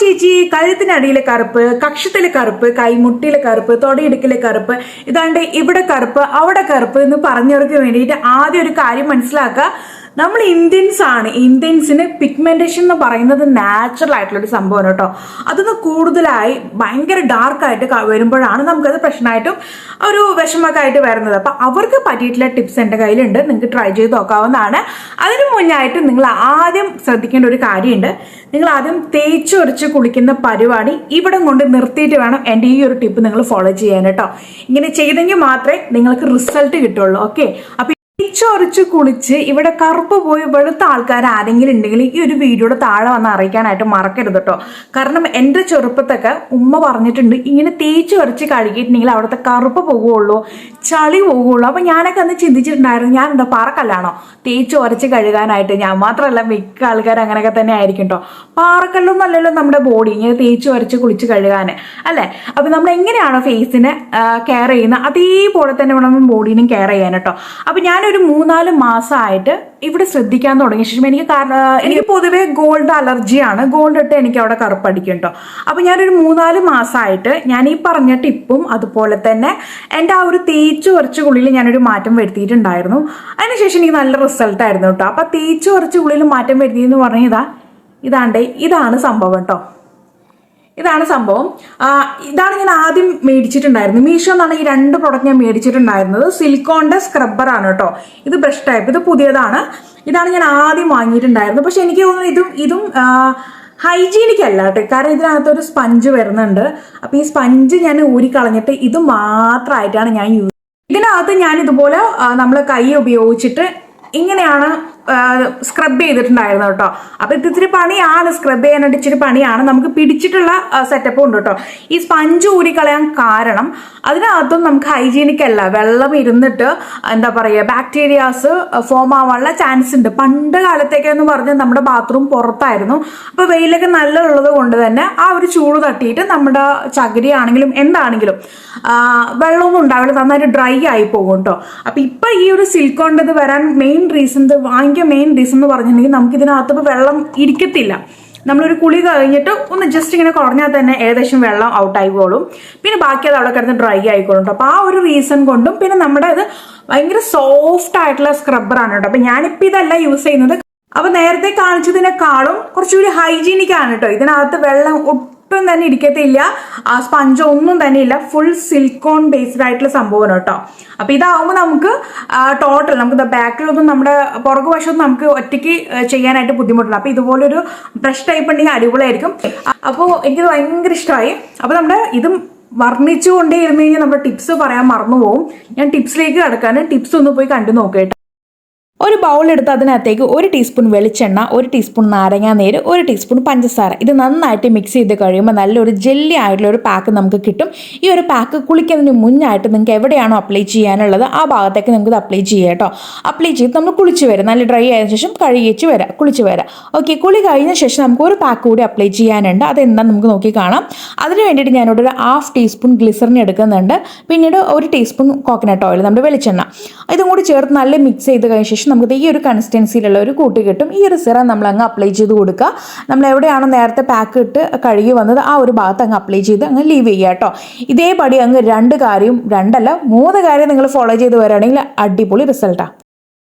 ചേച്ചി കഴുത്തിനടിയിലെ കറുപ്പ് കക്ഷത്തിലെ കറുപ്പ് കൈമുട്ടിയിലെ കറുപ്പ് തൊടയിടുക്കിലെ കറുപ്പ് ഇതാണ്ട് ഇവിടെ കറുപ്പ് അവിടെ കറുപ്പ് എന്ന് പറഞ്ഞവർക്ക് വേണ്ടിയിട്ട് ആദ്യം ഒരു കാര്യം മനസ്സിലാക്കുക. നമ്മൾ ഇന്ത്യൻസ് ആണ്. ഇന്ത്യൻസിന് പിഗ്മെന്റേഷൻ എന്ന് പറയുന്നത് നാച്ചുറൽ ആയിട്ടുള്ള ഒരു സംഭവമാണ് കേട്ടോ. അതൊന്ന് കൂടുതലായി ഭയങ്കര ഡാർക്ക് ആയിട്ട് വരുമ്പോഴാണ് നമുക്കത് പ്രശ്നമായിട്ടും ഒരു വിഷമമൊക്കെ വരുന്നത്. അപ്പൊ അവർക്ക് പറ്റിയിട്ടുള്ള ടിപ്സ് എന്റെ കയ്യിലുണ്ട്. നിങ്ങൾക്ക് ട്രൈ ചെയ്ത് നോക്കാവുന്നതാണ്. അതിനു മുന്നായിട്ട് നിങ്ങൾ ആദ്യം ശ്രദ്ധിക്കേണ്ട ഒരു കാര്യമുണ്ട്. നിങ്ങൾ ആദ്യം തേച്ചൊരച്ച് കുളിക്കുന്ന പരിപാടി ഇവിടെ കൊണ്ട് നിർത്തിയിട്ട് വേണം എന്റെ ഈ ഒരു ടിപ്പ് നിങ്ങൾ ഫോളോ ചെയ്യാൻ കേട്ടോ. ഇങ്ങനെ ചെയ്തെങ്കിൽ മാത്രമേ നിങ്ങൾക്ക് റിസൾട്ട് കിട്ടുള്ളൂ. ഓക്കെ അപ്പൊ ചൊറിച്ച് കുളിച്ച് ഇവിടെ കറുപ്പ് പോയി വെളുത്ത ആൾക്കാർ ആരെങ്കിലും ഉണ്ടെങ്കിൽ ഈ ഒരു വീഡിയോയുടെ താഴെ വന്ന് അറിയിക്കാനായിട്ട് മറക്കരുത് കേട്ടോ കാരണം എന്റെ ചെറുപ്പത്തൊക്കെ ഉമ്മ പറഞ്ഞിട്ടുണ്ട് ഇങ്ങനെ തേച്ച് ഉരച്ച് കഴുകിയിട്ടുണ്ടെങ്കിൽ അവിടുത്തെ കറുപ്പ് പോകുള്ളൂ ചളി പോകുള്ളൂ. അപ്പം ഞാനൊക്കെ അന്ന് ചിന്തിച്ചിട്ടുണ്ടായിരുന്നു ഞാൻ എന്താ പാറക്കല്ലാണോ? തേച്ച് ഉരച്ച് കഴുകാനായിട്ട് ഞാൻ മാത്രമല്ല മിക്ക ആൾക്കാർ അങ്ങനെയൊക്കെ തന്നെ ആയിരിക്കും കേട്ടോ പാറക്കല്ലൊന്നും അല്ലല്ലോ നമ്മുടെ ബോഡി ഇങ്ങനെ തേച്ച് ഉരച്ച് കുളിച്ച് കഴുകാൻ അല്ലേ? അപ്പം നമ്മൾ എങ്ങനെയാണോ ഫേസിനെ കെയർ ചെയ്യുന്നത്? അതേപോലെ തന്നെ വേണം ബോഡീനും കെയർ ചെയ്യാൻ കേട്ടോ അപ്പം ഞാനൊരു മൂന്നാൽ മാസമായിട്ട് ഇവിടെ ശ്രദ്ധിക്കാൻ തുടങ്ങിയ ശേഷം എനിക്ക് കാരണം എനിക്ക് പൊതുവേ ഗോൾഡ് അലർജിയാണ്. ഗോൾഡ് ഇട്ട് എനിക്ക് അവിടെ കറുപ്പടിക്കും കേട്ടോ അപ്പൊ ഞാനൊരു മൂന്നാൽ മാസമായിട്ട് ഞാൻ ഈ പറഞ്ഞ ടിപ്പും അതുപോലെ തന്നെ എന്റെ ആ ഒരു തേച്ച് കുറച്ച് കുള്ളിൽ ഞാനൊരു മാറ്റം വരുത്തിയിട്ടുണ്ടായിരുന്നു. അതിനുശേഷം എനിക്ക് നല്ല റിസൾട്ട് ആയിരുന്നു കേട്ടോ അപ്പൊ തേച്ച് കുറച്ച് കുള്ളിൽ മാറ്റം വരുത്തിയെന്ന് പറഞ്ഞതാ ഇതാണ്ട് ഇതാണ് സംഭവം കേട്ടോ ഇതാണ് സംഭവം. ഇതാണ് ഞാൻ ആദ്യം മേടിച്ചിട്ടുണ്ടായിരുന്നത്. മീഷോ എന്നാണ് ഈ രണ്ട് പ്രൊഡക്റ്റ് ഞാൻ മേടിച്ചിട്ടുണ്ടായിരുന്നത്. സിലിക്കോണിന്റെ സ്ക്രബ്ബർ ആണ് കേട്ടോ. ഇത് ബ്രഷ് ടൈപ്പ് ഇത് പുതിയതാണ്. ഇതാണ് ഞാൻ ആദ്യം വാങ്ങിയിട്ടുണ്ടായിരുന്നത്. പക്ഷെ എനിക്ക് തോന്നുന്നു ഇതും ഇതും ഹൈജീനിക് അല്ല കേട്ടോ. കാരണം ഇതിനകത്ത് ഒരു സ്പഞ്ച് വരുന്നുണ്ട്. അപ്പൊ ഈ സ്പഞ്ച് ഞാൻ ഊരിക്കളഞ്ഞിട്ട് ഇത് മാത്രമായിട്ടാണ് ഞാൻ യൂസ് ഇതിനകത്ത് ഞാൻ ഇതുപോലെ നമ്മൾ കൈ ഉപയോഗിച്ചിട്ട് ഇങ്ങനെയാണ് സ്ക്രബ് ചെയ്തിട്ടുണ്ടായിരുന്നു കേട്ടോ. അപ്പൊ ഇത് ഇത്തിരി പണിയാണ് സ്ക്രബ് ചെയ്യാനായിട്ട് ഇച്ചിരി പണിയാണ്. നമുക്ക് പിടിച്ചിട്ടുള്ള സെറ്റപ്പ് ഉണ്ട് കേട്ടോ. ഈ സ്പഞ്ച് ഊരിക്കളയാൻ കാരണം അതിനകത്തും നമുക്ക് ഹൈജീനിക് അല്ല. വെള്ളം ഇരുന്നിട്ട് എന്താ പറയുക ബാക്ടീരിയാസ് ഫോം ആവാനുള്ള ചാൻസ് ഉണ്ട്. പണ്ട് കാലത്തേക്ക് എന്ന് പറഞ്ഞാൽ നമ്മുടെ ബാത്റൂം പുറത്തായിരുന്നു. അപ്പൊ വെയിലൊക്കെ നല്ല ഉള്ളത് കൊണ്ട് തന്നെ ആ ഒരു ചൂട് തട്ടിയിട്ട് നമ്മുടെ ചകിരി ആണെങ്കിലും എന്താണെങ്കിലും വെള്ളമൊന്നും ഉണ്ടാവില്ല. നന്നായിട്ട് ഡ്രൈ ആയി പോകും കേട്ടോ. അപ്പൊ ഇപ്പൊ ഈ ഒരു സിൽക്കോണ്ടത് വരാൻ മെയിൻ റീസൺ ഇത് വാങ്ങിക്കാൻ മെയിൻ റീസൺ എന്ന് പറഞ്ഞിട്ടുണ്ടെങ്കിൽ നമുക്ക് ഇതിനകത്ത് വെള്ളം ഇരിക്കത്തില്ല. നമ്മളൊരു കുളി കഴിഞ്ഞിട്ട് ഒന്ന് ജസ്റ്റ് ഇങ്ങനെ കുറഞ്ഞാൽ തന്നെ ഏകദേശം വെള്ളം ഔട്ട് ആയിക്കോളും. പിന്നെ ബാക്കി അത് അവിടെ കിടന്ന് ഡ്രൈ ആയിക്കോളും കേട്ടോ അപ്പൊ ആ ഒരു റീസൺ കൊണ്ടും പിന്നെ നമ്മുടെ ഇത് ഭയങ്കര സോഫ്റ്റ് ആയിട്ടുള്ള സ്ക്രബ്ബറാണ് കേട്ടോ അപ്പോൾ ഞാനിപ്പോൾ ഇതല്ല യൂസ് ചെയ്യുന്നത്. അപ്പോൾ നേരത്തെ കാണിച്ചതിനേക്കാളും കുറച്ചുകൂടി ഹൈജീനിക് ആണ് കേട്ടോ ഇതിനകത്ത് വെള്ളം ഒട്ടും തന്നെ ഇരിക്കത്തില്ല. ആ സ്പഞ്ച് ഒന്നും തന്നെ ഇല്ല. ഫുൾ സിൽക്കോൺ ബേസ്ഡ് ആയിട്ടുള്ള സംഭവമാണ് കേട്ടോ. അപ്പൊ ഇതാവുമ്പോൾ നമുക്ക് ടോട്ടൽ നമുക്ക് ബാക്കിലൊന്നും നമ്മുടെ പുറകു വശമൊന്നും നമുക്ക് ഒറ്റയ്ക്ക് ചെയ്യാനായിട്ട് ബുദ്ധിമുട്ടില്ല അപ്പൊ ഇതുപോലൊരു ബ്രഷ് ടൈപ്പ് ഉണ്ടെങ്കിൽ അടിപൊളിയായിരിക്കും. അപ്പോൾ എനിക്ക് ഭയങ്കര ഇഷ്ടമായി. അപ്പൊ നമ്മുടെ ഇതും വർണിച്ചുകൊണ്ടേ ഇരുന്ന് കഴിഞ്ഞാൽ നമ്മുടെ ടിപ്സ് പറയാൻ മറന്നു പോകും ഞാൻ ടിപ്സിലേക്ക് കിടക്കാൻ ടിപ്സ് ഒന്ന് പോയി കണ്ടു നോക്കേട്ടോ എടുത്ത് അതിനകത്തേക്ക് ഒരു ടീസ്പൂൺ വെളിച്ചെണ്ണ ഒരു ടീസ്പൂൺ നാരങ്ങാ നീര് ഒരു ടീസ്പൂൺ പഞ്ചസാര. ഇത് നന്നായിട്ട് മിക്സ് ചെയ്ത് കഴിയുമ്പോൾ നല്ലൊരു ജെല്ലി ആയിട്ടുള്ള ഒരു പാക്ക് നമുക്ക് കിട്ടും. ഈ ഒരു പാക്ക് കുളിക്കുന്നതിന് മുന്നായിട്ട് നിങ്ങൾക്ക് എവിടെയാണോ അപ്ലൈ ചെയ്യാനുള്ളത് ആ ഭാഗത്തേക്ക് നിങ്ങൾക്ക് ഇത് അപ്ലൈ ചെയ്യാം കേട്ടോ. അപ്ലൈ ചെയ്ത് നമ്മൾ കുളിച്ച് വരാം. നല്ല ഡ്രൈ ആയതിനു ശേഷം കഴുകിച്ച് വരാം. കുളിച്ച് വരാം. ഓക്കെ കുളി കഴിഞ്ഞ ശേഷം നമുക്ക് ഒരു പാക്ക് കൂടി അപ്ലൈ ചെയ്യാനുണ്ട്. അതെന്താ നമുക്ക് നോക്കി കാണാം. അതിന് വേണ്ടിയിട്ട് ഞാനിവിടെ ഒരു ഹാഫ് ടീസ്പൂൺ ഗ്ലിസറിൻ എടുക്കുന്നുണ്ട്. പിന്നീട് ഒരു ടീസ്പൂൺ കോക്കനട്ട് ഓയിൽ നമ്മുടെ വെളിച്ചെണ്ണ. ഇതും കൂടി ചേർത്ത് നല്ല മിക്സ് ചെയ്ത് കഴിഞ്ഞ ശേഷം നമുക്ക് ഈ ഒരു കൺസിസ്റ്റൻസിയിലുള്ള ഒരു കൂട്ട് കിട്ടും. ഈ ഒരു സിറം നമ്മൾ അങ്ങ് അപ്ലൈ ചെയ്ത് കൊടുക്കുക. നമ്മൾ എവിടെയാണോ നേരത്തെ പാക്ക് ഇട്ട് കഴുകി വന്നത് ആ ഒരു ഭാഗത്ത് അങ്ങ് അപ്ലൈ ചെയ്ത് അങ്ങ് ലീവ് ചെയ്യുക കേട്ടോ. ഇതേപടി അങ്ങ് രണ്ട് കാര്യം രണ്ടല്ല മൂന്ന് കാര്യം നിങ്ങൾ ഫോളോ ചെയ്ത് വരികയാണെങ്കിൽ അടിപൊളി റിസൾട്ടാണ്